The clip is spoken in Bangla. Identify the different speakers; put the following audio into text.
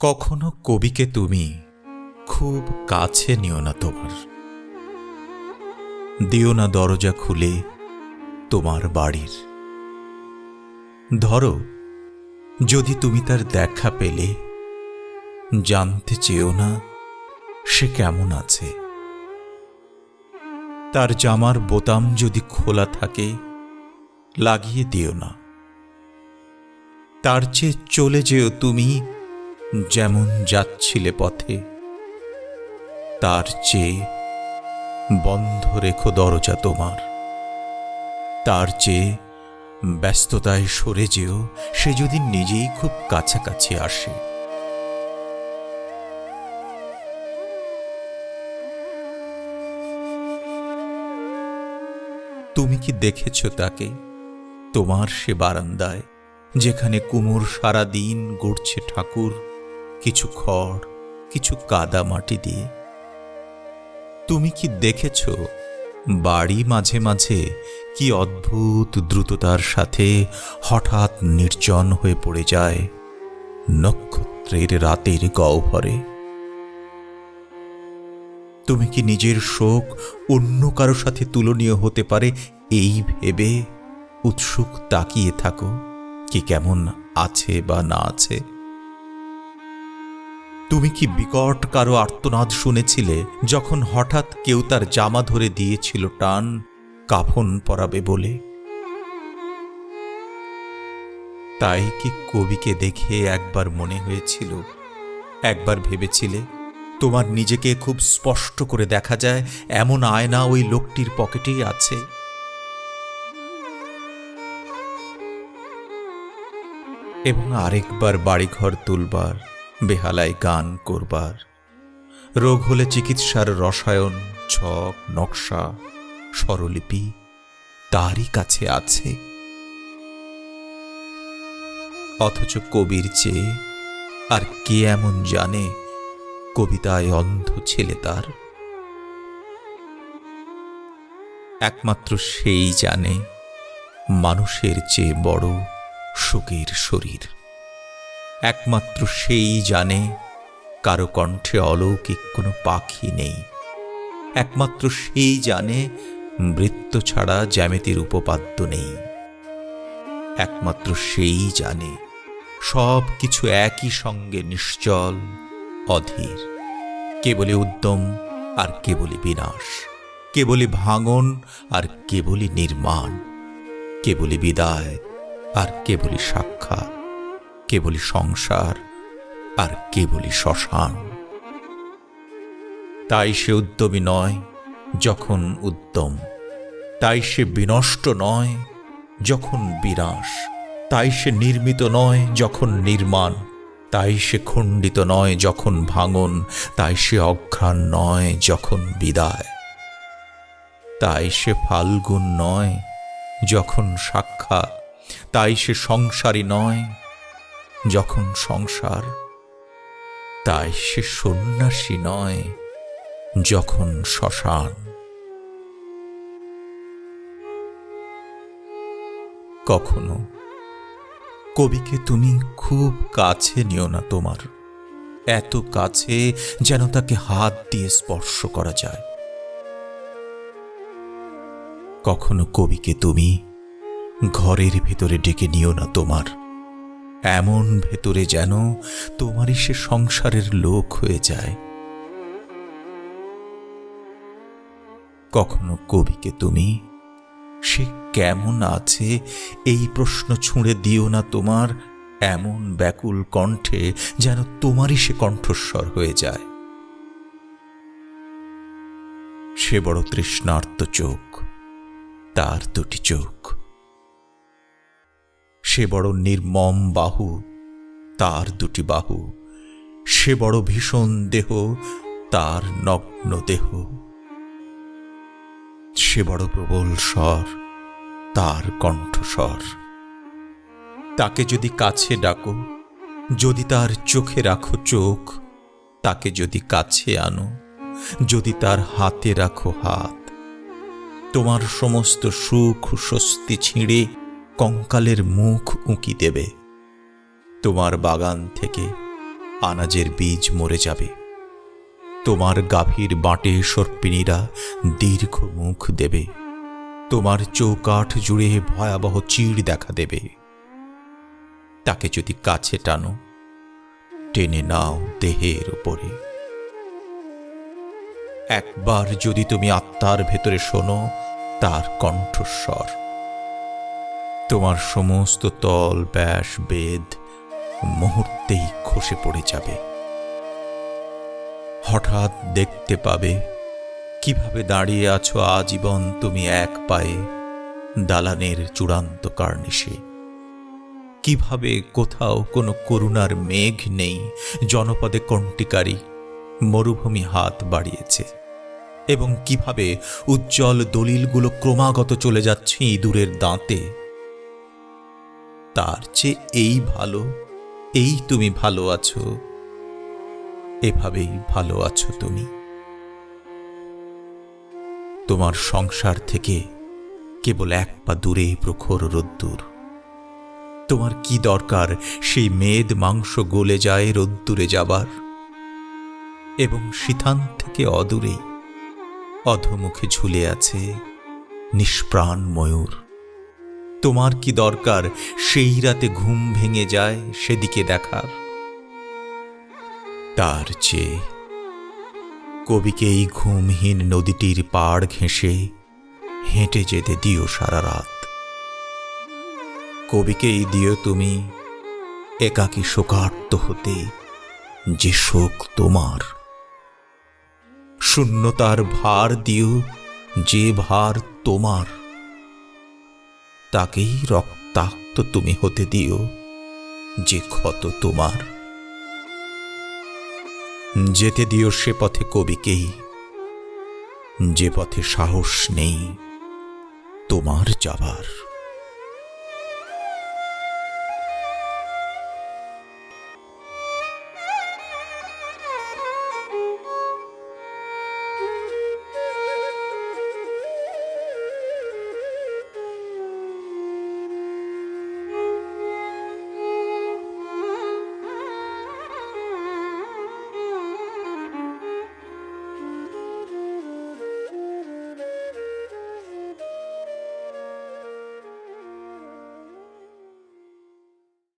Speaker 1: কখনো কবিকে তুমি খুব কাছে নিও না তোমার। দিও না দরজা খুলে তোমার বাড়ির। ধরো, যদি তুমি তার দেখা পেলে, জানতে চেয়েও না সে কেমন আছে। তার জামার বোতাম যদি খোলা থাকে, লাগিয়ে দিও না। তার চেয়ে চলে যেও তুমি যেমন যাচ্ছিলে পথে, তার চেয়ে বন্ধ রেখো দরজা তোমার। তার চেয়ে ব্যস্ততায় সরে যেও, সে যদি নিজেই খুব কাছাকাছি আসে। তুমি কি দেখেছ তাকে? তোমার সে বারান্দায়, যেখানে কুমোর সারা দিন গড়ছে ঠাকুর কিছু খড়, কিছু কাদা মাটি দিয়ে। তুমি কি দেখেছ বাড়ি মাঝে মাঝে কি অদ্ভুত দ্রুততার সাথে হঠাৎ নির্জন হয়ে পড়ে যায় নক্ষত্রের রাতের গহ্বরে? তুমি কি নিজের শোক অন্য কারও সাথে তুলনীয় হতে পারে এই ভেবে উৎসুক তাকিয়ে থাকো, কি কেমন আছে বা না আছে? তুমি কি বিকট কারও আর্তনাদ শুনেছিলে যখন হঠাৎ কেউ তার জামা ধরে দিয়েছিল টান, কাফন পরাবে বলে? তাই কি কবিকে দেখে একবার মনে হয়েছিল? একবার ভেবেছিলে? তোমার নিজেকে খুব স্পষ্ট করে দেখা যায়, এমন আয়না ওই লোকটির পকেটেই আছে। এবং আরেকবার বাড়িঘর তুলবার বেহালায় গান করবার। রোগ হলে চিকিৎসার রসায়ন, ছক, নকশা, স্বরলিপি তারই কাছে আছে। অথচ কবির চেয়ে আর কে এমন জানে কবিতায় অন্ধ ছেলে তার? একমাত্র সেই জানে মানুষের চেয়ে বড় সুখের শরীর। একমাত্র সেই জানে, কারও কণ্ঠে অলৌকিক কোনো পাখি নেই। একমাত্র সেই জানে বৃত্ত ছাড়া জ্যামিতির উপপাদ্য নেই। একমাত্র সেই জানে সব কিছু একই সঙ্গে নিশ্চল, অধীর কেবলি উদ্যম আর কেবলি বিনাশ কেবলি ভাঙন আর কেবলি নির্মাণ কেবলি বিদায় আর কেবলি সাক্ষাৎ। কেবলি সংসার আর কেবলি শ্মশান। তাই সে উদ্যমী নয় যখন উদ্যম, তাই সে বিনষ্ট নয় যখন বিনাশ, তাই সে নির্মিত নয় যখন নির্মাণ, তাই সে খণ্ডিত নয় যখন ভাঙন, তাই সে অঘ্রাণ নয় যখন বিদায়। তাই সে ফাল্গুন নয় যখন সাক্ষাৎ, তাই সে সংসারী নয় যখন সংসার, তাই সে সন্ন্যাসী নয়, যখন শ্মশান। কখনো। কবিকে তুমি খুব কাছে নিও না তোমার। এত কাছে যেন তাকে হাত দিয়ে স্পর্শ করা যায়। কখনো কবিকে তুমি ঘরের ভেতরে ডেকে নিও না তোমার। এমন ভেতরে যেন তোমারই সে সংসারের লোক হয়ে যায়। কখনো কবিকে তুমি, সে কেমন আছে এই প্রশ্ন ছুঁড়ে দিও না তোমার, এমন ব্যাকুল কণ্ঠে যেন তোমারই সে কণ্ঠস্বর হয়ে যায়। সে বড় তৃষ্ণার্ত চোখ, তার দুটি চোখ। সে বড় নির্মম বাহু, তার দুটি বাহু। সে বড় ভীষণ দেহ, তার নগ্ন দেহ। সে বড় প্রবল স্বর, তার কণ্ঠস্বর। তাকে যদি কাছে ডাকো, যদি তার চোখে রাখো চোখ, তাকে যদি কাছে আনো, যদি তার হাতে রাখো হাত, তোমার সমস্ত সুখ স্বস্তি ছিঁড়ে কঙ্কালের মুখ উঁকি দেবে। তোমার বাগান থেকে আনাজের বীজ মরে যাবে। তোমার গাভীর বাঁটে সর্পিনীরা দীর্ঘ মুখ দেবে। তোমার চৌকাঠ জুড়ে ভয়াবহ চিড় দেখা দেবে। তাকে যদি কাছে টানো, টেনে নাও দেহের উপরে। একবার যদি তুমি আত্মার ভেতরে শোনো, তার কণ্ঠস্বর তোমার সমস্ত তল, ব্যাস, বেদ মুহূর্তেই খসে পড়ে যাবে। হঠাৎ দেখতে পাবে, কীভাবে দাঁড়িয়ে আছো আজীবন তুমি এক পায়ে দালানের চূড়ান্ত কার্নিশে। কীভাবে কোথাও কোনো করুণার মেঘ নেই, জনপদে কণ্টিকারী মরুভূমি হাত বাড়িয়েছে। এবং কীভাবে উজ্জ্বল দলিলগুলো ক্রমাগত চলে যাচ্ছে ইঁদুরের দাঁতে তার চেয়ে এই ভালো, এই তুমি ভালো আছো, এভাবেই ভালো আছো তুমি। তোমার সংসার থেকে কেবল এক পা দূরে প্রখর রোদ্দুর। তোমার কি দরকার সেই মেদ মাংস গলে যায় রোদ্দুরে যাবার? এবং শীতান থেকে অদূরেই অধমুখে ঝুলে আছে নিষ্প্রাণ ময়ূর তোমার কি দরকার? সেই রাতে ঘুম ভেঙে যায় সেদিকে দেখার। তার চেয়ে কবিকে এই ঘুমহীন নদীটির পাড় ঘেঁষে হেঁটে যেতে দিও সারা রাত। কবিকেই দিও তুমি একাকী শোকার্ত হতে, যে শোক তোমার। শূন্যতার ভার দিও যে ভার তোমার। তাকেই রক্তাক্ত তুমি হতে দিও, যে ক্ষত তোমার। যেতে দিও সে পথে কবিকেই, যে পথে সাহস নেই তোমার যাবার।